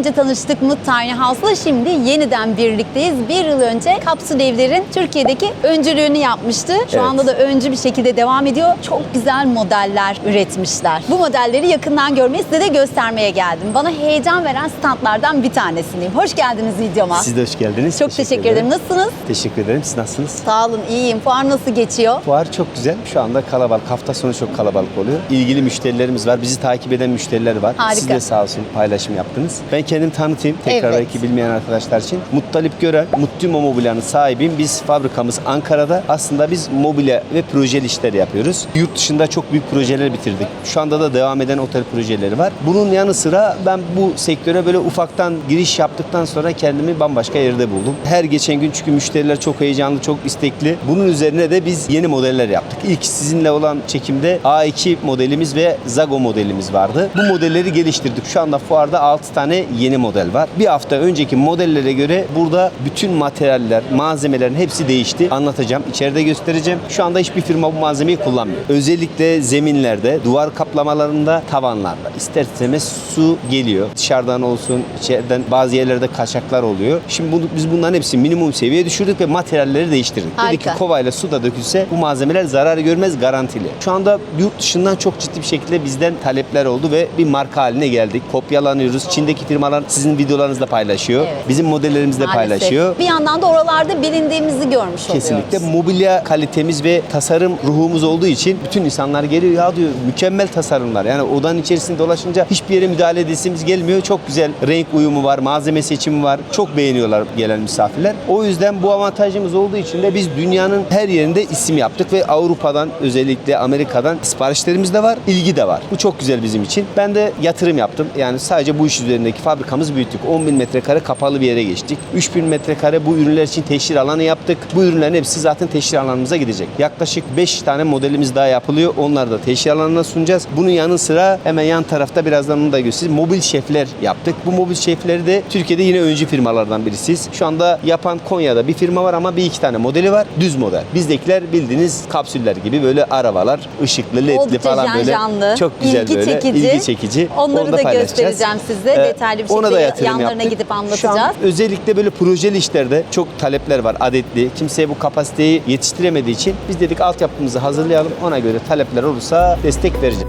önce tanıştık Mut Tiny House'la şimdi yeniden birlikteyiz. Bir yıl önce kapsül evlerin Türkiye'deki öncülüğünü yapmıştı. Şu Evet. anda da öncü bir şekilde devam ediyor. Çok güzel modeller üretmişler. Bu modelleri yakından görmeyi size de göstermeye geldim. Bana heyecan veren standlardan bir tanesiyim. Hoş geldiniz videoma. Siz de hoş geldiniz. Çok teşekkür, ederim. Nasılsınız? Teşekkür ederim. Siz nasılsınız? Sağ olun, iyiyim. Fuar nasıl geçiyor? Fuar çok güzel. Şu anda kalabalık. Hafta sonu çok kalabalık oluyor. İlgili müşterilerimiz var. Bizi takip eden müşteriler var. Harika. Siz de sağ olsun paylaşım yaptınız. Ben kendimi tanıtayım. Tekrar Evet. belki bilmeyen arkadaşlar için. Muttalip Gören, Mutlimo Mobilya'nın sahibiyim. Biz fabrikamız Ankara'da. Aslında biz mobilya ve projeli işler yapıyoruz. Yurt dışında çok büyük projeler bitirdik. Şu anda da devam eden otel projeleri var. Bunun yanı sıra ben bu sektöre böyle ufaktan giriş yaptıktan sonra kendimi bambaşka yerde buldum. Her geçen gün çünkü müşteriler çok heyecanlı, çok istekli. Bunun üzerine de biz yeni modeller yaptık. İlk sizinle olan çekimde A2 modelimiz ve Zago modelimiz vardı. Bu modelleri geliştirdik. Şu anda fuarda 6 tane yeni model var. Bir hafta önceki modellere göre burada bütün materyaller, malzemelerin hepsi değişti. Anlatacağım, içeride göstereceğim. Şu anda hiçbir firma bu malzemeyi kullanmıyor. Özellikle zeminlerde, duvar kaplamalarında, tavanlarda ister istemez su geliyor. Dışarıdan olsun, içeriden bazı yerlerde kaçaklar oluyor. Şimdi bunu, biz bunların hepsini minimum seviyeye düşürdük ve materyalleri değiştirdik. Dedik ki Harika. kovayla su da dökülse bu malzemeler zarar görmez garantili. Şu anda yurt dışından çok ciddi bir şekilde bizden talepler oldu ve bir marka haline geldik. Kopyalanıyoruz. Çin'deki firmalar sizin videolarınızla paylaşıyor. Evet. Bizim modellerimizle Maalesef. paylaşıyor. Bir yandan da oralarda bilindiğimizi görmüş Kesinlikle oluyoruz. mobilya kalitemiz ve tasarım ruhumuz olduğu için bütün insanlar geliyor ya diyor mükemmel tasarımlar. Yani odanın içerisinde dolaşınca hiçbir yere müdahale edesimiz gelmiyor. Çok güzel renk uyumu var, malzeme seçimi var. Çok beğeniyorlar gelen misafirler. O yüzden bu avantajımız olduğu için de biz dünyanın her yerinde isim yaptık ve Avrupa'dan özellikle Amerika'dan siparişlerimiz de var, ilgi de var. Bu çok güzel bizim için. Ben de yatırım yaptım. Yani sadece bu iş üzerindeki fabrikamızı büyüttük. 10 bin metrekare kapalı bir yere geçtik. 3 bin metrekare bu ürünler için teşhir alanı yaptık. Bu ürünlerin hepsi zaten teşhir alanımıza gidecek. Yaklaşık 5 tane modelimiz daha yapılıyor. Onları da teşhir alanına sunacağız. Bunun yanı sıra hemen yan tarafta birazdan onu da göstereyim. Mobil şefler yaptık. Bu mobil şefleri de Türkiye'de yine öncü firmalardan birisiyiz. Şu anda yapan Konya'da bir firma var ama bir iki tane modeli var. Düz model. Bizdekiler bildiğiniz kapsüller gibi böyle arabalar, ışıklı, ledli Oldukça falan böyle. canlı, Çok güzel ilgi böyle. çekici. ilgi çekici. Onları Onu da paylaşacağız. göstereceğim size. Ee, Detaylı bir ona da yatırım yanlarına yaptık. gidip Şu an anlatacağız. özellikle böyle projeli işlerde çok talepler var adetli. Kimseye bu kapasiteyi yetiştiremediği için biz dedik altyapımızı hazırlayalım. Ona göre talepler olursa destek vereceğiz.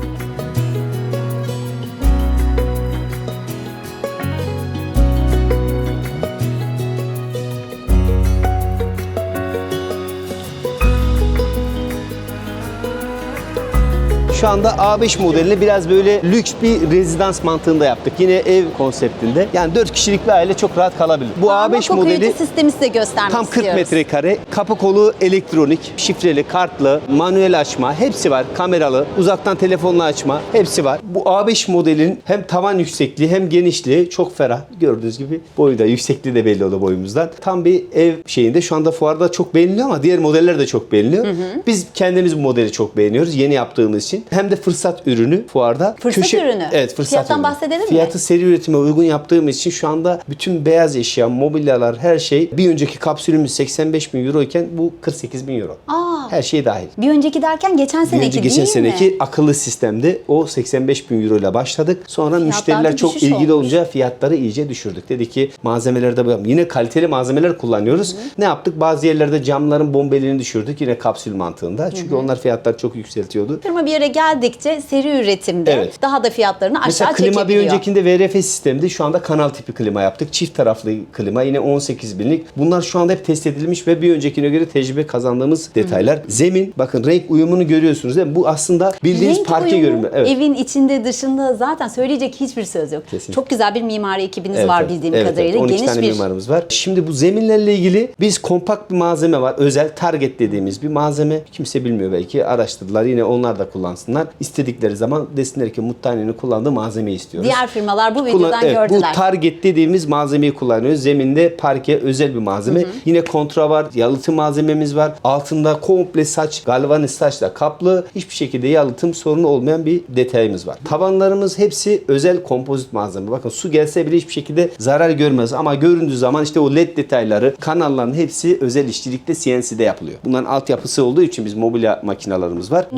Şu anda A5 modelini biraz böyle lüks bir rezidans mantığında yaptık. Yine ev konseptinde. Yani 4 kişilik bir aile çok rahat kalabilir. Bu Ama A5 okuyucu modeli sistemi size göstermek Tam 40 istiyoruz. metrekare. Kapı kolu elektronik, şifreli, kartlı, manuel açma hepsi var. Kameralı, uzaktan telefonla açma hepsi var. Bu A5 modelin hem tavan yüksekliği hem genişliği çok ferah. Gördüğünüz gibi boyu da yüksekliği de belli oldu boyumuzdan. Tam bir ev şeyinde şu anda fuarda çok beğeniliyor ama diğer modeller de çok beğeniliyor. Biz kendimiz bu modeli çok beğeniyoruz yeni yaptığımız için. Hem de fırsat ürünü fuarda. Fırsat ürünü. Evet fırsat Fiyattan ürünü. bahsedelim mi? Fiyatı seri üretime uygun yaptığımız için şu anda bütün beyaz eşya, mobilyalar, her şey bir önceki kapsülümüz 85 bin euro iken bu 48 bin euro. Aa, Her şey dahil. bir önceki derken geçen seneki önce değil geçen mi? seneki akıllı sistemdi. O 85 bin euro ile başladık. Sonra müşteriler çok ilgili olmuş. olunca fiyatları iyice düşürdük. Dedi ki malzemelerde yine kaliteli malzemeler kullanıyoruz. Ne yaptık? Bazı yerlerde camların bombeliğini düşürdük yine kapsül mantığında. Çünkü onlar fiyatlar çok yükseltiyordu. Firma bir yere geldikçe seri üretimde Evet. daha da fiyatlarını aşağı Mesela klima bir öncekinde VRF sistemdi. Şu anda kanal tipi klima yaptık. Çift taraflı klima yine 18 binlik. Bunlar şu anda hep test edilmiş ve bir öncekine göre tecrübe kazandığımız detaylar. Zemin bakın renk uyumunu görüyorsunuz değil mi? Bu aslında bildiğiniz Renk parke uyumu, görünümü. Evet. Evin içinde dışında zaten söyleyecek hiçbir söz yok. Kesinlikle. Çok güzel bir mimari ekibiniz Evet, var bildiğim Evet, kadarıyla. Evet, 12 Geniş tane bir mimarımız var. Şimdi bu zeminlerle ilgili biz kompakt bir malzeme var. Özel target dediğimiz bir malzeme. Kimse bilmiyor belki. Araştırdılar. Yine onlar da kullansınlar. İstedikleri zaman desinler ki Muttane'nin kullandığı malzemeyi istiyoruz. Diğer firmalar bu Kullan- videodan evet, gördüler. Bu target dediğimiz malzemeyi kullanıyoruz. Zeminde parke özel bir malzeme. Yine kontra var, yalıtı malzememiz var. Altında komple komple saç, galvaniz saçla kaplı. Hiçbir şekilde yalıtım sorunu olmayan bir detayımız var. Tavanlarımız hepsi özel kompozit malzeme. Bakın su gelse bile hiçbir şekilde zarar görmez ama göründüğü zaman işte o led detayları, kanalların hepsi özel işçilikte CNC'de yapılıyor. Bunların altyapısı olduğu için biz mobilya makinalarımız var. De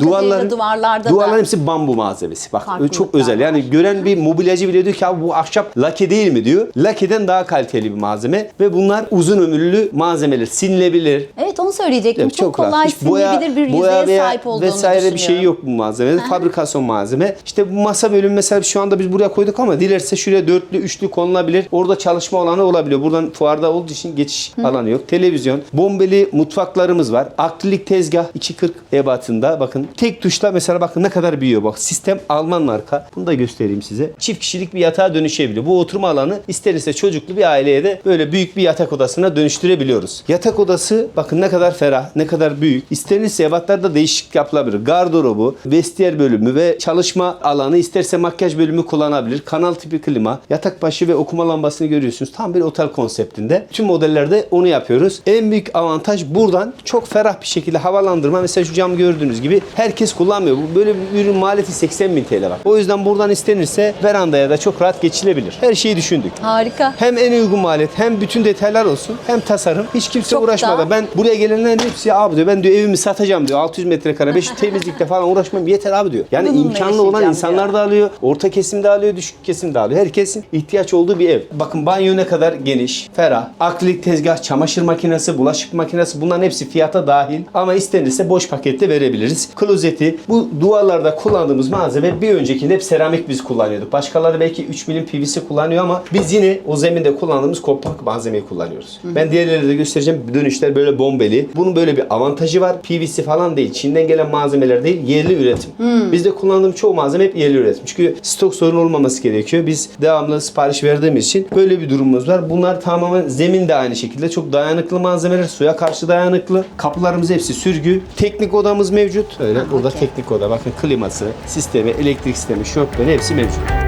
duvarlarda da- duvarların hepsi bambu malzemesi. Bak çok özel. Yani var. gören bir mobilyacı bile diyor ki abi bu ahşap lake değil mi diyor. Lakeden daha kaliteli bir malzeme ve bunlar uzun ömürlü malzemeler. Sinilebilir. Evet onu söyleyecektim. Evet, çok, kolay Hiç boya- sinilebilir bir boya yüzeye veya sahip olduğunu vesaire bir şey yok bu malzemede. Fabrikasyon malzeme. İşte bu masa bölümü mesela şu anda biz buraya koyduk ama dilerse şuraya dörtlü, üçlü konulabilir. Orada çalışma alanı olabiliyor. Buradan fuarda olduğu için geçiş alanı yok. Televizyon, bombeli mutfaklarımız var. Akrilik tezgah 2.40 ebatında. Bakın tek tuşla mesela bakın ne kadar büyüyor bak. Sistem Alman marka. Bunu da göstereyim size. Çift kişilik bir yatağa dönüşebiliyor. Bu oturma alanı ister çocuklu bir aileye de böyle büyük bir yatak odasına dönüştürebiliyoruz. Yatak odası bakın ne kadar ferah, ne kadar büyük. İstenirse ebatlarda değişiklik yapılabilir. Gardırobu, vestiyer bölümü ve çalışma alanı isterse makyaj bölümü kullanabilir. Kanal tipi klima, yatak başı ve okuma lambasını görüyorsunuz. Tam bir otel konseptinde. Tüm modellerde onu yapıyoruz. En büyük avantaj buradan çok ferah bir şekilde havalandırma. Mesela şu cam gördüğünüz gibi herkes kullanmıyor. Bu böyle bir ürün maliyeti 80 bin TL var. O yüzden buradan istenirse verandaya da çok rahat geçilebilir. Her şeyi düşündük. Harika. Hem en uygun maliyet hem bütün detaylar olsun hem tasarım. Hiç kimse Çok uğraşmadan. da- Ben buraya gelenlerin hepsi abi diyor ben diyor evimi satacağım diyor. 600 metrekare 500 temizlikle falan uğraşmam yeter abi diyor. Yani Bununla imkanlı olan insanlar diyor. da alıyor. Orta kesim de alıyor, düşük kesim de alıyor. Herkesin ihtiyaç olduğu bir ev. Bakın banyo ne kadar geniş, ferah. Akrilik tezgah, çamaşır makinesi, bulaşık makinesi bunların hepsi fiyata dahil. Ama istenirse boş pakette verebiliriz. Klozeti bu duvarlarda kullandığımız malzeme bir öncekinde hep seramik biz kullanıyorduk. Başkaları belki 3 milim PVC kullanıyor ama biz yine o zeminde kullandığımız kompakt malzemeyi kullanıyoruz. Ben diğerleri de göstereceğim. Dönüşler böyle bombeli. Bunun böyle bir avantajı var. PVC falan değil. Çin'den gelen malzemeler değil. Yerli üretim. Bizde kullandığım çoğu malzeme hep yerli üretim. Çünkü stok sorunu olmaması gerekiyor. Biz devamlı sipariş verdiğimiz için böyle bir durumumuz var. Bunlar tamamen zemin de aynı şekilde çok dayanıklı malzemeler. Suya karşı dayanıklı. Kapılarımız hepsi sürgü. Teknik odamız mevcut. Öyle burada okey. teknik oda. Bakın kliması, sistemi, elektrik sistemi, şofbeni hepsi mevcut.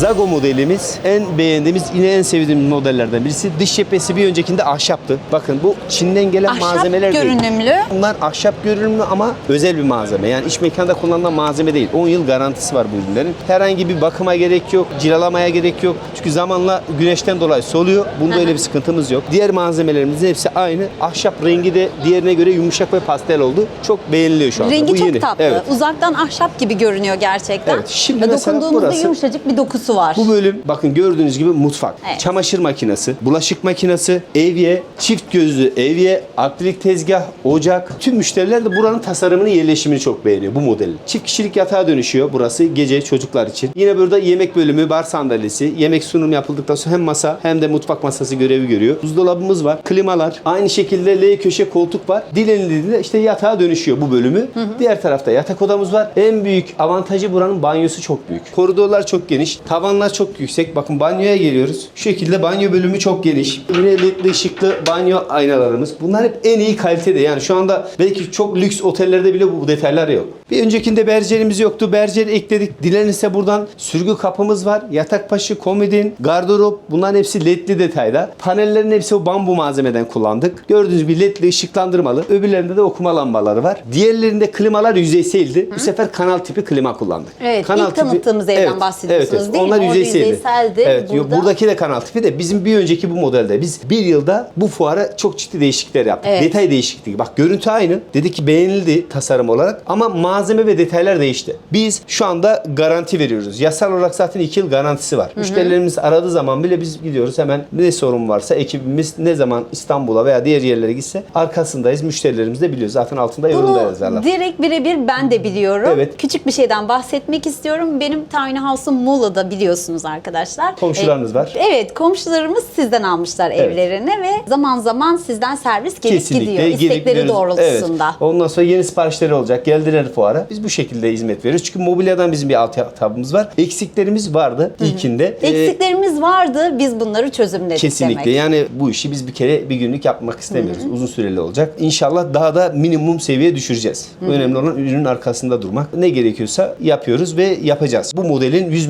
Zago modelimiz en beğendiğimiz yine en sevdiğimiz modellerden birisi. Dış cephesi bir öncekinde ahşaptı. Bakın bu Çin'den gelen Ahşap malzemeler değil. görünümlü. Bunlar ahşap görünümlü ama özel bir malzeme. Yani iş mekanda kullanılan malzeme değil. 10 yıl garantisi var bu ürünlerin. Herhangi bir bakıma gerek yok, cilalamaya gerek yok. Çünkü zamanla güneşten dolayı soluyor. Bunda öyle bir sıkıntımız yok. Diğer malzemelerimizin hepsi aynı. Ahşap rengi de diğerine göre yumuşak ve pastel oldu. Çok beğeniliyor şu anda. Rengi bu çok yeni. tatlı. Evet. Uzaktan ahşap gibi görünüyor gerçekten. Evet, şimdi Ve dokunduğunuzda burası- yumuşacık bir dokusu var. Bu bölüm bakın gördüğünüz gibi mutfak, Evet. çamaşır makinesi, bulaşık makinesi, evye, çift gözlü evye, akrilik tezgah, ocak. Tüm müşteriler de buranın tasarımını, yerleşimini çok beğeniyor bu modelin. Çift kişilik yatağa dönüşüyor burası gece çocuklar için. Yine burada yemek bölümü, bar sandalyesi, yemek sunum yapıldıktan sonra hem masa hem de mutfak masası görevi görüyor. Buzdolabımız var, klimalar. Aynı şekilde L köşe koltuk var. Dilenildiğinde işte yatağa dönüşüyor bu bölümü. Diğer tarafta yatak odamız var. En büyük avantajı buranın banyosu çok büyük. Koridorlar çok geniş. Tavanlar çok yüksek. Bakın banyoya geliyoruz. Şu şekilde banyo bölümü çok geniş. Yine ledli ışıklı banyo aynalarımız. Bunlar hep en iyi kalitede. Yani şu anda belki çok lüks otellerde bile bu, detaylar yok. Bir öncekinde bercerimiz yoktu. Berceri ekledik. Dilenirse buradan sürgü kapımız var. Yatak başı, komodin, gardırop. Bunların hepsi ledli detayda. Panellerin hepsi o bambu malzemeden kullandık. Gördüğünüz gibi ledli ışıklandırmalı. Öbürlerinde de okuma lambaları var. Diğerlerinde klimalar yüzeyseldi. Bu sefer kanal tipi klima kullandık. Evet, ilk tanıttığımız evden bahsediyorsunuz değil Onlar Orada yüzeyseldi. Evet, Burada- buradaki de kanal tipi de bizim bir önceki bu modelde biz bir yılda bu fuara çok ciddi değişiklikler yaptık. Evet. Detay değişikliği. Bak görüntü aynı. Dedi ki beğenildi tasarım olarak ama malzeme ve detaylar değişti. Biz şu anda garanti veriyoruz. Yasal olarak zaten 2 yıl garantisi var. Müşterilerimiz aradığı zaman bile biz gidiyoruz hemen ne sorun varsa ekibimiz ne zaman İstanbul'a veya diğer yerlere gitse arkasındayız. Müşterilerimiz de biliyor. Zaten altında yorumda yazarlar. direkt birebir ben de biliyorum. Evet. Küçük bir şeyden bahsetmek istiyorum. Benim Tiny House'um Muğla'da biliyorsunuz arkadaşlar. Komşularınız E, var. Evet komşularımız sizden almışlar Evet. evlerini ve zaman zaman sizden servis gelip Kesinlikle gidiyor. gelip İstekleri gidiyoruz. doğrultusunda. Evet. Ondan sonra yeni siparişleri olacak. Geldiler fuara. Biz bu şekilde hizmet veriyoruz. Çünkü mobilyadan bizim bir altyapımız var. Eksiklerimiz vardı ilkinde. Ee, Eksiklerimiz vardı biz bunları çözümledik Kesinlikle. demek. Yani bu işi biz bir kere bir günlük yapmak istemiyoruz. Uzun süreli olacak. İnşallah daha da minimum seviyeye düşüreceğiz. Önemli olan ürünün arkasında durmak. Ne gerekiyorsa yapıyoruz ve yapacağız. Bu modelin 100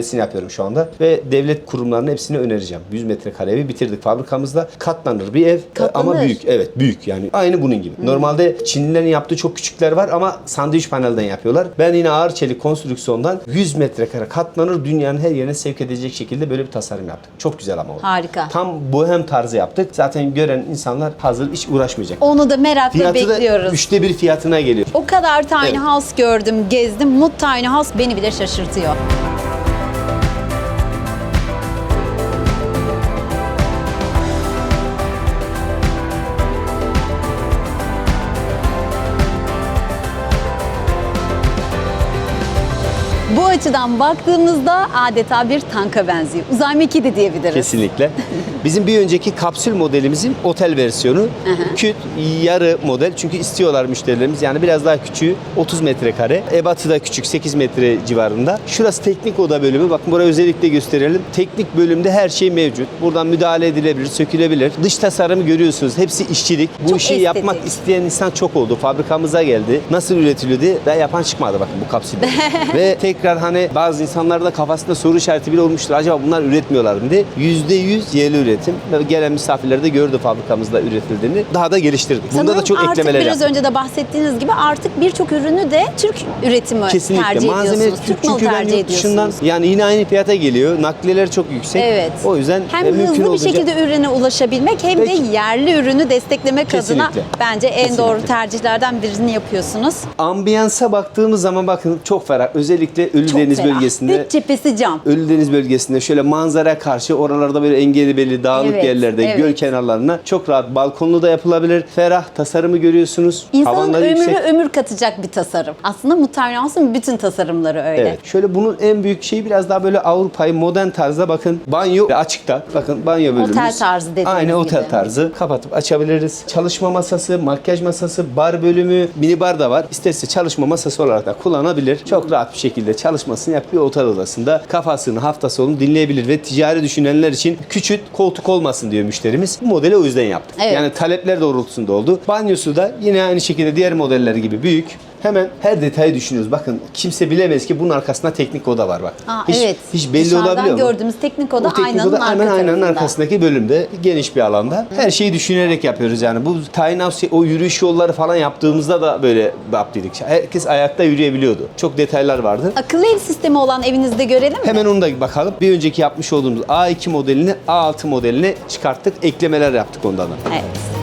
metrekaresini yapıyorum şu anda ve devlet kurumlarının hepsini önereceğim. 100 metrekareyi bitirdik fabrikamızda. Katlanır bir ev Katlanır. ama büyük. Evet büyük yani. Aynı bunun gibi. Normalde Çinlilerin yaptığı çok küçükler var ama sandviç panelden yapıyorlar. Ben yine ağır çelik konstrüksiyondan 100 metrekare katlanır dünyanın her yerine sevk edecek şekilde böyle bir tasarım yaptık. Çok güzel ama o. Harika. Tam bohem tarzı yaptık. Zaten gören insanlar hazır hiç uğraşmayacak. Onu da merakla Fiyatı da bekliyoruz. üçte bir fiyatına geliyor. O kadar tiny Evet. house gördüm, gezdim. Mut tiny house beni bile şaşırtıyor. Açıdan baktığımızda adeta bir tanka benziyor. Uzay mekiği diyebiliriz. Kesinlikle. Bizim bir önceki kapsül modelimizin otel versiyonu. Küt yarı model. Çünkü istiyorlar müşterilerimiz. Yani biraz daha küçüğü 30 metrekare. Ebatı da küçük 8 metre civarında. Şurası teknik oda bölümü. Bakın buraya özellikle gösterelim. Teknik bölümde her şey mevcut. Buradan müdahale edilebilir, sökülebilir. Dış tasarımı görüyorsunuz. Hepsi işçilik. Bu Çok işi estetik. yapmak isteyen insan çok oldu. Fabrikamıza geldi. Nasıl üretiliyor diye daha yapan çıkmadı bakın bu kapsülde. Ve tekrar hani bazı insanlarda kafasında soru işareti bile olmuştur. Acaba bunlar üretmiyorlar mı diye. %100 yerli üretim. Ve gelen misafirler de gördü fabrikamızda üretildiğini. Daha da geliştirdik. Bunda da çok artık eklemeler biraz yaptık. önce de bahsettiğiniz gibi artık birçok ürünü de Türk üretimi Kesinlikle. tercih Malzeme ediyorsunuz. Türk malı çünkü ben tercih yurt dışından yani yine aynı fiyata geliyor. Nakliyeler çok yüksek. Evet. O yüzden hem e, mümkün hızlı bir şekilde ürüne ulaşabilmek hem Peki. de yerli ürünü desteklemek adına Kesinlikle. bence en Kesinlikle. doğru tercihlerden birini yapıyorsunuz. Ambiyansa baktığımız zaman bakın çok ferah. Özellikle Çok Ferah. bölgesinde Üç cephesi cam. Ölüdeniz bölgesinde şöyle manzara karşı oralarda böyle engeli belli dağlık Evet, yerlerde evet. göl kenarlarına çok rahat balkonlu da yapılabilir. Ferah tasarımı görüyorsunuz. İnsanın Tavanları ömrü yüksek. ömür katacak bir tasarım. Aslında Mutarnas'ın bütün tasarımları öyle. Evet. Şöyle bunun en büyük şeyi biraz daha böyle Avrupa'yı modern tarzda bakın. Banyo açıkta. Bakın banyo bölümümüz. Otel tarzı dediğiniz Aynı otel gibi. tarzı. Kapatıp açabiliriz. Çalışma masası, makyaj masası, bar bölümü, mini bar da var. İsterse çalışma masası olarak da kullanabilir. Çok rahat bir şekilde çalışmasını yapıyor otel odasında. Kafasını hafta sonu dinleyebilir ve ticari düşünenler için küçük koltuk olmasın diyor müşterimiz. Bu modeli o yüzden yaptık. Evet. Yani talepler doğrultusunda oldu. Banyosu da yine aynı şekilde diğer modeller gibi büyük. Hemen her detayı düşünüyoruz. Bakın kimse bilemez ki bunun arkasında teknik oda var bak. Aa, hiç, evet. hiç belli Dışarıdan olabiliyor mu? gördüğümüz teknik oda O teknik aynanın oda hemen arka aynanın arkasındaki bölümde geniş bir alanda. Her şeyi düşünerek yapıyoruz yani. Bu house o yürüyüş yolları falan yaptığımızda da böyle yaptıydık. Herkes ayakta yürüyebiliyordu. Çok detaylar vardı. Akıllı ev sistemi olan evinizde görelim mi? Hemen onu da bakalım. Bir önceki yapmış olduğumuz A2 modelini A6 modeline çıkarttık. Eklemeler yaptık ondan da. Evet.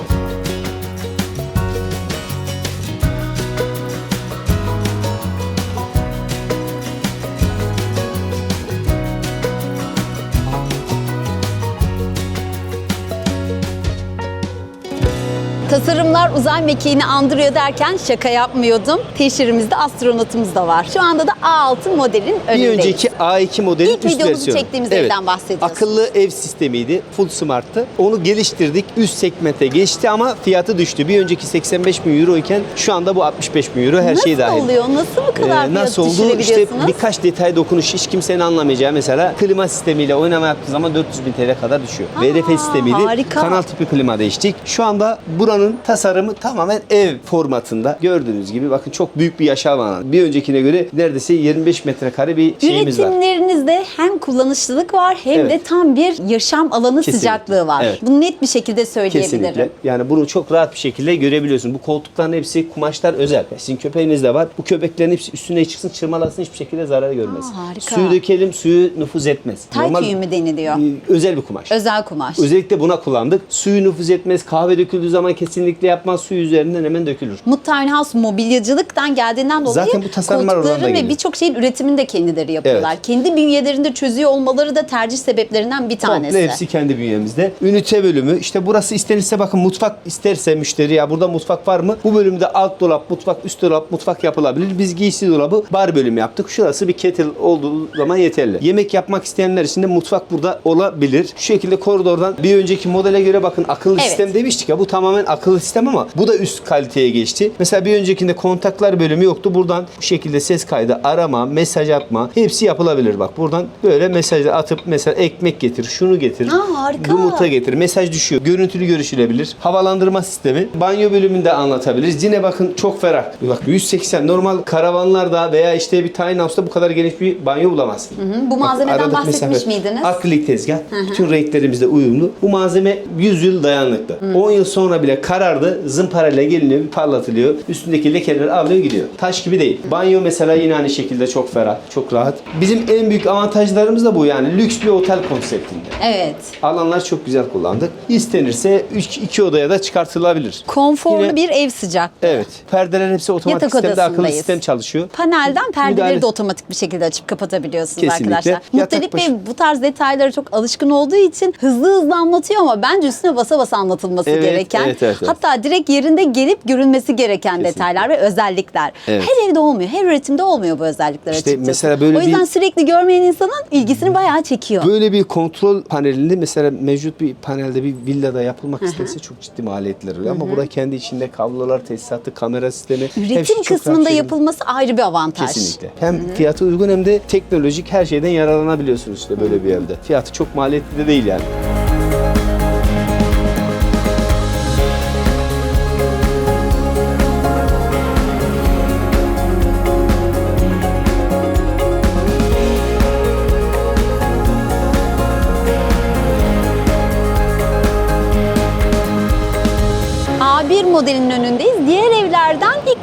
Tasarımlar uzay mekiğini andırıyor derken şaka yapmıyordum. Teşhirimizde astronotumuz da var. Şu anda da A6 modelin Bir önündeyiz. önceki A2 modelin İlk üst videomuzu versiyonu. çektiğimiz evden bahsediyorsun. Akıllı ev sistemiydi. Full smart'tı. Onu geliştirdik. Üst segmente geçti ama fiyatı düştü. Bir önceki 85 bin euro iken şu anda bu 65 bin euro her nasıl şey dahil. oluyor? Nasıl bu kadar Ee, nasıl oldu? İşte birkaç detay dokunuş hiç kimsenin anlamayacağı mesela klima sistemiyle oynama yaptığı zaman 400 bin TL kadar düşüyor. VRF sistemiydi. harika. Kanal tipi klima değiştik. Şu anda buranın tasarımı tamamen ev formatında. Gördüğünüz gibi bakın çok büyük bir yaşam alanı. Bir öncekine göre neredeyse 25 metrekare bir şeyimiz var. Üretimlerinizde hem kullanışlılık var hem Evet. de tam bir yaşam alanı Kesinlikle. sıcaklığı var. Evet. Bunu net bir şekilde söyleyebilirim. Kesinlikle. Yani bunu çok rahat bir şekilde görebiliyorsun. Bu koltukların hepsi kumaşlar özel. Sizin köpeğiniz de var. Bu köpeklerin hepsi üstüne çıksın, çırmalasın hiçbir şekilde zarar görmez. Aa, harika. Suyu dökelim, suyu nüfuz etmez. Tay tüyü mü deniliyor? e, özel bir kumaş. Özel kumaş. Özellikle buna kullandık. Suyu nüfuz etmez, kahve döküldüğü zaman kesinlikle kesinlikle yapmaz. Su üzerinden hemen dökülür. Mut Tiny House mobilyacılıktan geldiğinden dolayı Zaten bu tasarımlar koltukların ve birçok şeyin üretimini de kendileri yapıyorlar. Evet. Kendi bünyelerinde çözüyor olmaları da tercih sebeplerinden bir tanesi. Komple hepsi kendi bünyemizde. Ünite bölümü. işte burası istenirse bakın mutfak isterse müşteri ya burada mutfak var mı? Bu bölümde alt dolap, mutfak, üst dolap, mutfak yapılabilir. Biz giysi dolabı bar bölümü yaptık. Şurası bir kettle olduğu zaman yeterli. Yemek yapmak isteyenler için de mutfak burada olabilir. Şu şekilde koridordan bir önceki modele göre bakın akıllı Evet. sistem demiştik ya bu tamamen akıllı sistem ama bu da üst kaliteye geçti. Mesela bir öncekinde kontaklar bölümü yoktu. Buradan bu şekilde ses kaydı, arama, mesaj atma hepsi yapılabilir bak. Buradan böyle mesajlar atıp mesela ekmek getir, şunu getir. Aa, harika. Yumurta getir. Mesaj düşüyor. Görüntülü görüşülebilir. Havalandırma sistemi. Banyo bölümünde anlatabiliriz. Yine bakın çok ferah. Bak 180 normal karavanlarda veya işte bir tiny house'da bu kadar geniş bir banyo bulamazsın. Hı, Bu Bak, malzemeden aradaki bahsetmiş mesafe. miydiniz? Akrilik tezgah. Bütün renklerimizle uyumlu. Bu malzeme 100 yıl dayanıklı. 10 yıl sonra bile karardı. Zımparayla geliniyor, bir parlatılıyor. Üstündeki lekeleri alıyor gidiyor. Taş gibi değil. Banyo mesela yine aynı şekilde çok ferah, çok rahat. Bizim en büyük avantajlarımız da bu yani. Lüks bir otel konseptinde. Evet. Alanlar çok güzel kullandık. İstenirse 3 2 odaya da çıkartılabilir. Konforlu Yine- bir ev sıcak. Evet. Perdeler hepsi otomatik Yatak sistemde akıllı odasındayız. sistem çalışıyor. Panelden perdeleri Müdahale- de otomatik bir şekilde açıp kapatabiliyorsunuz Kesinlikle. arkadaşlar. Yatak Muttalip Bey başı- bu tarz detaylara çok alışkın olduğu için hızlı hızlı anlatıyor ama bence üstüne basa basa anlatılması Evet, gereken. evet, evet, evet. Hatta direkt yerinde gelip görülmesi gereken Kesinlikle. detaylar ve özellikler. Evet. Her evde olmuyor, her üretimde olmuyor bu özellikler İşte açıkçası. mesela böyle o yüzden bir- sürekli görmeyen insanın ilgisini bayağı çekiyor. Böyle bir kontrol panelinde mesela mevcut bir panelde bir villada yapılmak istense çok ciddi maliyetler oluyor. Ama burada kendi içinde kablolar, tesisatı, kamera sistemi Üretim kısmında şekilde- yapılması ayrı bir avantaj. Kesinlikle. Hem fiyatı uygun hem de teknolojik her şeyden yararlanabiliyorsunuz işte böyle bir evde. Fiyatı çok maliyetli de değil yani. Modelinin önündeyiz.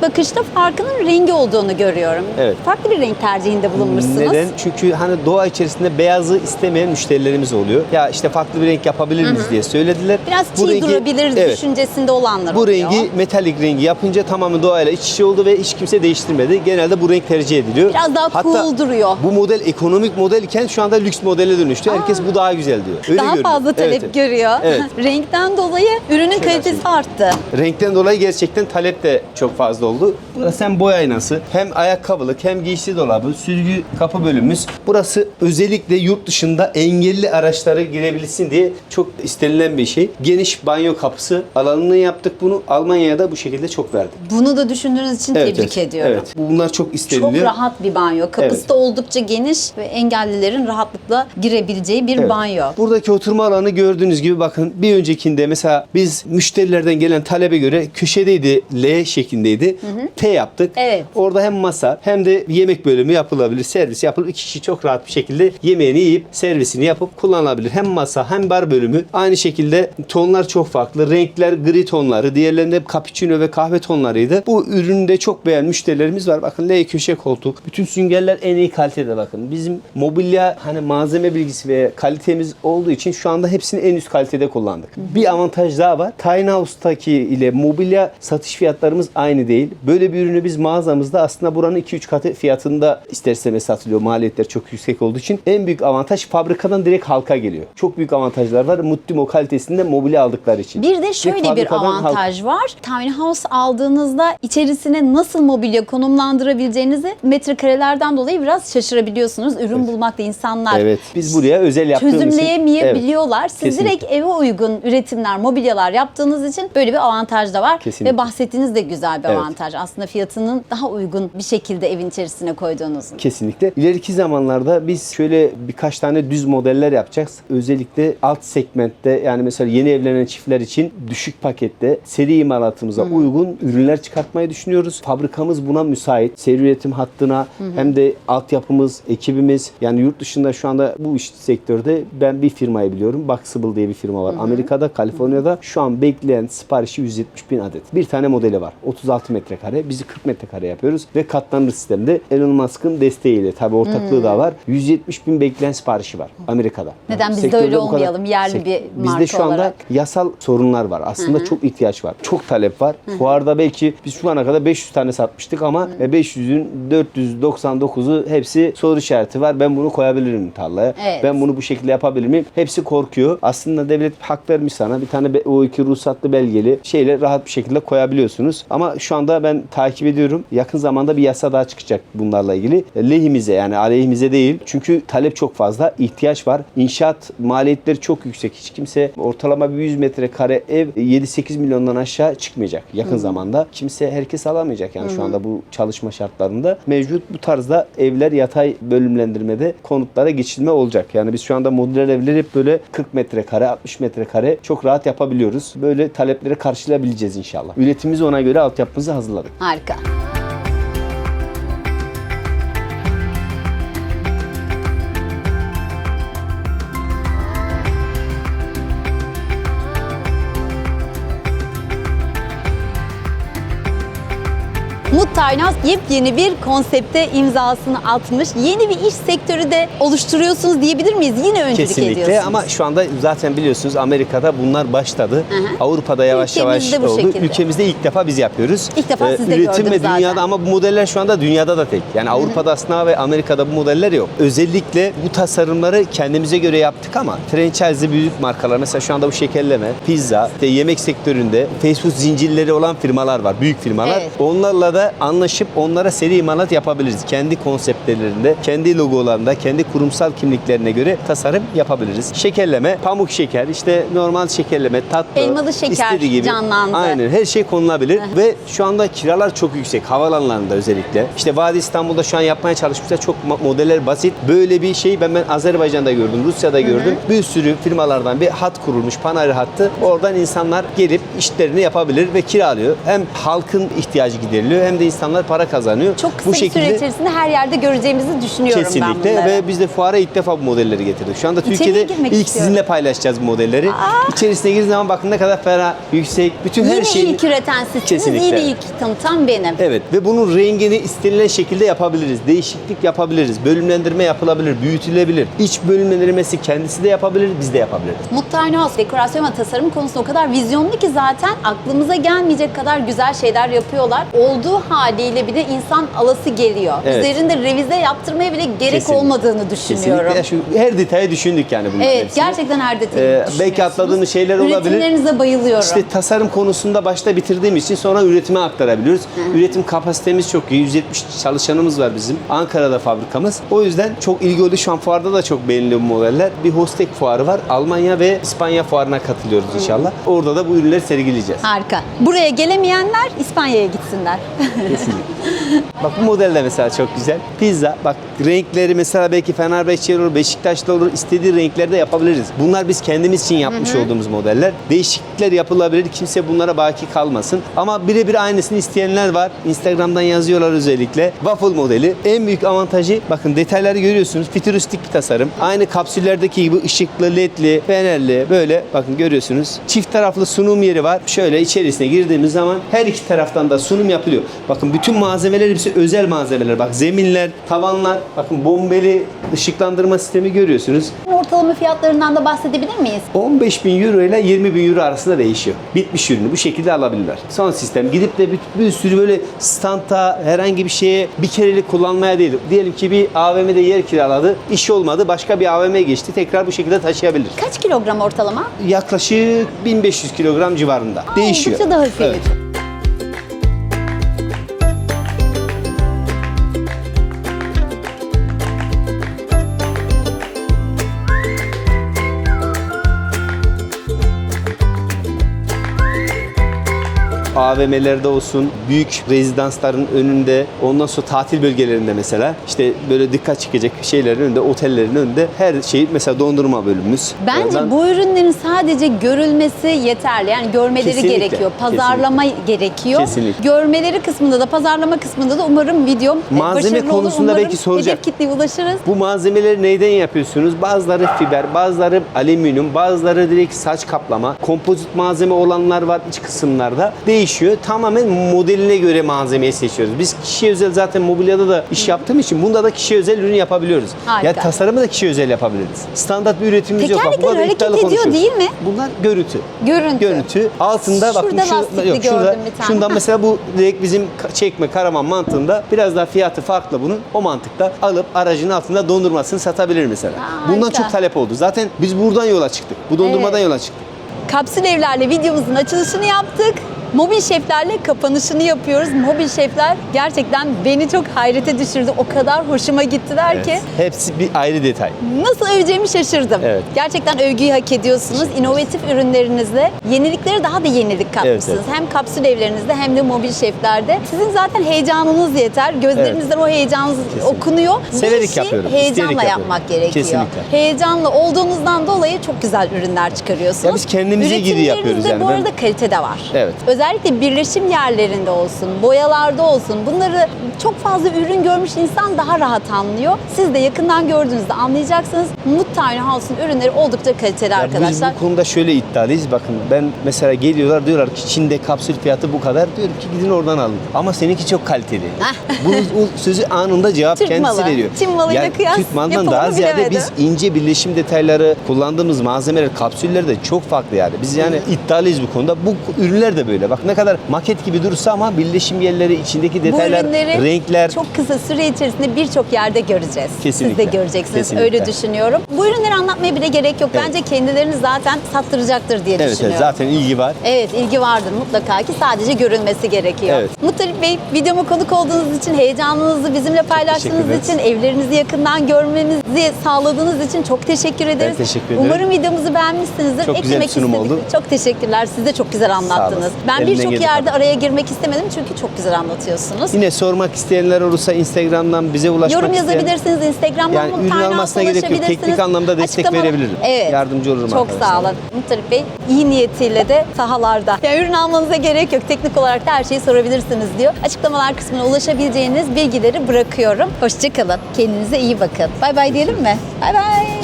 Bakışta farkının rengi olduğunu görüyorum. Evet. Farklı bir renk tercihinde bulunmuşsunuz. Neden? Çünkü hani doğa içerisinde beyazı istemeyen müşterilerimiz oluyor. Ya işte farklı bir renk yapabilir miyiz diye söylediler. Biraz Bu çiğ rengi- durabilir Evet. düşüncesinde olanlar Bu oluyor. rengi metalik rengi yapınca tamamen doğayla iç içe oldu ve hiç kimse değiştirmedi. Genelde bu renk tercih ediliyor. Biraz daha cool duruyor. Bu model ekonomik model iken şu anda lüks modele dönüştü. Herkes bu daha güzel diyor. Öyle daha görünüyor. fazla talep Evet. görüyor. Evet. Renkten dolayı ürünün Şöyle kalitesi arttı. Renkten dolayı gerçekten talep de çok fazla oldu. Burası hem boy aynası, hem ayakkabılık, hem giysi dolabı, sürgü kapı bölümümüz. Burası özellikle yurt dışında engelli araçları girebilsin diye çok istenilen bir şey. Geniş banyo kapısı alanını yaptık bunu. Almanya'ya da bu şekilde çok verdik. Bunu da düşündüğünüz için Evet, tebrik evet. ediyorum. Evet. Bunlar çok isteniliyor. Çok rahat bir banyo. Kapısı Evet. da oldukça geniş ve engellilerin rahatlıkla girebileceği bir Evet. banyo. Buradaki oturma alanı gördüğünüz gibi bakın bir öncekinde mesela biz müşterilerden gelen talebe göre köşedeydi L şeklindeydi. T yaptık. Evet. Orada hem masa hem de yemek bölümü yapılabilir. Servis yapılıp iki kişi çok rahat bir şekilde yemeğini yiyip servisini yapıp kullanılabilir. Hem masa hem bar bölümü. Aynı şekilde tonlar çok farklı. Renkler gri tonları. Diğerlerinde hep cappuccino ve kahve tonlarıydı. Bu üründe çok beğen müşterilerimiz var. Bakın L köşe koltuk. Bütün süngerler en iyi kalitede bakın. Bizim mobilya hani malzeme bilgisi ve kalitemiz olduğu için şu anda hepsini en üst kalitede kullandık. Bir avantaj daha var. Tiny House'taki ile mobilya satış fiyatlarımız aynı değil. Böyle bir ürünü biz mağazamızda aslında buranın 2-3 katı fiyatında isterseniz satılıyor. Maliyetler çok yüksek olduğu için. En büyük avantaj fabrikadan direkt halka geliyor. Çok büyük avantajlar var. Muttimo kalitesinde mobilya aldıkları için. Bir de şöyle bir avantaj var. Tiny House aldığınızda içerisine nasıl mobilya konumlandırabileceğinizi metrekarelerden dolayı biraz şaşırabiliyorsunuz. Ürün bulmakta insanlar Evet. Biz buraya özel yaptığımız çözümleyemeyebiliyorlar. Siz Kesinlikle. direkt eve uygun üretimler, mobilyalar yaptığınız için böyle bir avantaj da var. Kesinlikle. Ve bahsettiğiniz de güzel bir Evet. avantaj. Aslında fiyatının daha uygun bir şekilde evin içerisine koyduğunuzun. Kesinlikle. İleriki zamanlarda biz şöyle birkaç tane düz modeller yapacağız. Özellikle alt segmentte yani mesela yeni evlenen çiftler için düşük pakette seri imalatımıza uygun ürünler çıkartmayı düşünüyoruz. Fabrikamız buna müsait. Seri üretim hattına hem de altyapımız, ekibimiz yani yurt dışında şu anda bu iş sektörde ben bir firmayı biliyorum. Boxable diye bir firma var. Amerika'da, Kaliforniya'da şu an bekleyen siparişi 170 bin adet. Bir tane modeli var. 36 metrekare. Bizi 40 metrekare yapıyoruz ve katlanır sistemde Elon Musk'ın desteğiyle tabii ortaklığı da var. 170 bin bekleyen siparişi var Amerika'da. Hmm. Neden biz de öyle kadar- olmayalım, yerli bir Bizde marka şu anda olarak? yasal sorunlar var. Aslında çok ihtiyaç var. Çok talep var. Fuarda belki biz şu ana kadar 500 tane satmıştık ama e, 500'ün 499'u hepsi soru işareti var. Ben bunu koyabilir miyim tarlaya? Evet. Ben bunu bu şekilde yapabilir miyim? Hepsi korkuyor. Aslında devlet hak vermiş sana. Bir tane o iki ruhsatlı belgeli şeyle rahat bir şekilde koyabiliyorsunuz. Ama şu anda ben takip ediyorum. Yakın zamanda bir yasa daha çıkacak bunlarla ilgili. E, Lehimize yani aleyhimize değil. Çünkü talep çok fazla. ihtiyaç var. İnşaat maliyetleri çok yüksek. Hiç kimse ortalama bir 100 metrekare ev 7-8 milyondan aşağı çıkmayacak yakın zamanda. Kimse herkes alamayacak yani şu anda bu çalışma şartlarında. Mevcut bu tarzda evler yatay bölümlendirmede konutlara geçilme olacak. Yani biz şu anda modüler evleri hep böyle 40 metrekare, 60 metrekare çok rahat yapabiliyoruz. Böyle talepleri karşılayabileceğiz inşallah. Üretimimizi ona göre altyapımızı hazırladık. Harika. Taynas yepyeni bir konsepte imzasını atmış. Yeni bir iş sektörü de oluşturuyorsunuz diyebilir miyiz? Yine öncülük Kesinlikle ediyorsunuz. ama şu anda zaten biliyorsunuz Amerika'da bunlar başladı. Avrupa'da yavaş Ülkemizde yavaş oldu. şekilde. Ülkemizde ilk defa biz yapıyoruz. Ee, İlk defa siz de Üretim ve zaten. dünyada ama bu modeller şu anda dünyada da tek. Yani Avrupa'da aslında ve Amerika'da bu modeller yok. Özellikle bu tasarımları kendimize göre yaptık ama franchise büyük markalar mesela şu anda bu şekerleme, pizza, işte yemek sektöründe fast food zincirleri olan firmalar var. Büyük firmalar. Evet. Onlarla da anlaşıp onlara seri imalat yapabiliriz. Kendi konseptlerinde, kendi logolarında, kendi kurumsal kimliklerine göre tasarım yapabiliriz. Şekerleme, pamuk şeker, işte normal şekerleme, tatlı, Elmalı şeker istediği gibi. canlandı. Aynen her şey konulabilir ve şu anda kiralar çok yüksek havalanlarında özellikle. İşte Vadi İstanbul'da şu an yapmaya çalışmışlar. Çok modeller basit. Böyle bir şey ben ben Azerbaycan'da gördüm, Rusya'da gördüm. Bir sürü firmalardan bir hat kurulmuş, panayır hattı. Oradan insanlar gelip işlerini yapabilir ve kiralıyor. Hem halkın ihtiyacı gideriliyor hem de insanlar para kazanıyor. Çok kısa bir süre içerisinde her yerde göreceğimizi düşünüyorum ben Kesinlikle ve biz de fuara ilk defa bu modelleri getirdik. Şu anda Türkiye'de ilk istiyorum. sizinle paylaşacağız bu modelleri. İçerisine girdiğiniz zaman bakın ne kadar ferah, yüksek, bütün her Yine şeyi... ilk üreten sizsiniz, Kesinlikle. yine ilk tanıtan benim. Evet ve bunun rengini istenilen şekilde yapabiliriz. Değişiklik yapabiliriz. Bölümlendirme yapılabilir, büyütülebilir. İç bölümlendirmesi kendisi de yapabilir, biz de yapabiliriz. Mutlu House dekorasyon ve tasarım konusunda o kadar vizyonlu ki zaten aklımıza gelmeyecek kadar güzel şeyler yapıyorlar. Olduğu haliyle bir de insan alası geliyor. Evet. Üzerinde revize yaptırmaya bile gerek Kesinlikle. olmadığını düşünüyorum. Kesinlikle. Şu her detaya düşündük yani bunların Evet hepsini. gerçekten her detayı Ee, belki atladığınız şeyler olabilir. Üretimlerinize bayılıyorum. İşte tasarım konusunda başta bitirdiğim için sonra üretime aktarabiliyoruz. Üretim kapasitemiz çok iyi. 170 çalışanımız var bizim. Ankara'da fabrikamız. O yüzden çok ilgi oldu. Şu an fuarda da çok beğeniliyor bu modeller. Bir Hostek fuarı var. Almanya ve İspanya fuarına katılıyoruz inşallah. Orada da bu ürünleri sergileyeceğiz. Harika. Buraya gelemeyenler İspanya'ya gitsinler. Merci. Bak bu model de mesela çok güzel. Pizza. Bak renkleri mesela belki Fenerbahçe olur, Beşiktaş'ta olur. istediği renklerde yapabiliriz. Bunlar biz kendimiz için yapmış olduğumuz modeller. Değişiklikler yapılabilir. Kimse bunlara baki kalmasın. Ama birebir aynısını isteyenler var. Instagram'dan yazıyorlar özellikle. Waffle modeli. En büyük avantajı bakın detayları görüyorsunuz. Fütüristik bir tasarım. Aynı kapsüllerdeki gibi ışıklı, ledli, fenerli böyle bakın görüyorsunuz. Çift taraflı sunum yeri var. Şöyle içerisine girdiğimiz zaman her iki taraftan da sunum yapılıyor. Bakın bütün malzemeler hepsi özel malzemeler. Bak zeminler, tavanlar, bakın bombeli ışıklandırma sistemi görüyorsunuz. Ortalama fiyatlarından da bahsedebilir miyiz? 15 bin euro ile 20 bin euro arasında değişiyor. Bitmiş ürünü bu şekilde alabilirler. Son sistem gidip de bir, bir sürü böyle standa herhangi bir şeye bir kerelik kullanmaya değil. Diyelim ki bir AVM'de yer kiraladı, iş olmadı, başka bir AVM'ye geçti. Tekrar bu şekilde taşıyabilir. Kaç kilogram ortalama? Yaklaşık 1500 kilogram civarında. Değişiyor. Oldukça da hafif. Evet. AVM'lerde olsun, büyük rezidansların önünde, ondan sonra tatil bölgelerinde mesela işte böyle dikkat çekecek şeylerin önünde, otellerin önünde her şey mesela dondurma bölümümüz. Bence Oradan- bu ürünlerin sadece görülmesi yeterli. Yani görmeleri Kesinlikle, gerekiyor. Pazarlama gerekiyor. Kesinlikle. Görmeleri kısmında da pazarlama kısmında da umarım videom Malzeme başarılı olur. konusunda Umarım belki soracak. Hedef kitleye ulaşırız. Bu malzemeleri neyden yapıyorsunuz? Bazıları fiber, bazıları alüminyum, bazıları direkt saç kaplama. Kompozit malzeme olanlar var iç kısımlarda. Değişiyor. Değişiyor. Tamamen modeline göre malzemeyi seçiyoruz. Biz kişiye özel zaten mobilyada da iş yaptığım için bunda da kişiye özel ürün yapabiliyoruz. Harika. Ya tasarımı da kişiye özel yapabiliriz. Standart bir üretimimiz yok. Bak, burada hareket ediyor konuşuyoruz. değil mi? Bunlar görüntü. Görüntü. Görüntü. Altında bakın Şurada şu, lastikli yok, şurada, şundan mesela bu direkt bizim çekme karaman mantığında biraz daha fiyatı farklı bunun. O mantıkta alıp aracın altında dondurmasını satabilir mesela. Aa, Bundan harika. çok talep oldu. Zaten biz buradan yola çıktık. Bu dondurmadan Evet. yola çıktık. Kapsül evlerle videomuzun açılışını yaptık. Mobil şeflerle kapanışını yapıyoruz. Mobil şefler gerçekten beni çok hayrete düşürdü. O kadar hoşuma gittiler ki. Evet. Hepsi bir ayrı detay. Nasıl öveceğimi şaşırdım. Evet. Gerçekten övgüyü hak ediyorsunuz. İnovatif ürünlerinizle yeniliklere daha da yenilik katmışsınız. Evet, Hem kapsül evlerinizde hem de mobil şeflerde. Sizin zaten heyecanınız yeter. Gözlerinizden o heyecanınız Kesinlikle. okunuyor. Severek işi yapıyorum, Heyecanla yapıyorum. yapmak gerekiyor. Kesinlikle. Heyecanlı olduğunuzdan dolayı çok güzel ürünler çıkarıyorsunuz. Ya biz kendimize gidi yapıyoruz yani. bu Ben- arada kalite de var. Evet. Özellikle birleşim yerlerinde olsun, boyalarda olsun bunları çok fazla ürün görmüş insan daha rahat anlıyor. Siz de yakından gördüğünüzde anlayacaksınız. Mut Tiny House'un ürünleri oldukça kaliteli Ya arkadaşlar. Biz bu konuda şöyle iddialıyız. Bakın ben mesela geliyorlar diyorlar ki Çin'de kapsül fiyatı bu kadar. Diyorum ki gidin oradan alın. Ama seninki çok kaliteli. bu, bu sözü anında cevap Türk kendisi malı. veriyor. Çin malıyla kıyas Türk malından daha ziyade bilemedim. biz ince birleşim detayları kullandığımız malzemeler kapsüller de çok farklı yani. Biz yani iddialıyız bu konuda. Bu ürünler de böyle. Bak ne kadar maket gibi durursa ama birleşim yerleri, içindeki detaylar, ürünleri renkler çok kısa süre içerisinde birçok yerde göreceğiz. Siz Kesinlikle. de göreceksiniz. Kesinlikle. Öyle düşünüyorum. Bu ürünleri anlatmaya bile gerek yok. Evet. Bence kendilerini zaten sattıracaktır diye Evet, evet düşünüyorum. zaten ilgi var. Evet ilgi vardır mutlaka ki sadece görülmesi gerekiyor. Evet. Muttalip Bey videoma konuk olduğunuz için, heyecanınızı bizimle paylaştığınız için, evlerinizi yakından görmemizi sağladığınız için çok teşekkür ederiz. teşekkür ederim. Umarım videomuzu beğenmişsinizdir. Çok güzel bir sunum istedik. oldu. Çok teşekkürler. Siz de çok güzel anlattınız. olasın. Ben birçok yerde tabii. araya girmek istemedim çünkü çok güzel anlatıyorsunuz. Yine sormak isteyenler olursa Instagram'dan bize ulaşmak Yorum isteyen- yazabilirsiniz. Instagram'dan Yani ürün almasına gerek yok. Teknik anlamda destek Açıklama- verebilirim. Evet. Yardımcı olurum Çok arkadaşlar. sağ olun. Muttalip Bey iyi niyetiyle de sahalarda. Yani ürün almanıza gerek yok. Teknik olarak da her şeyi sorabilirsiniz diyor. Açıklamalar kısmına ulaşabileceğiniz bilgileri bırakıyorum. Hoşçakalın. Kendinize iyi bakın. Bay bay diyelim mi? Bay bay.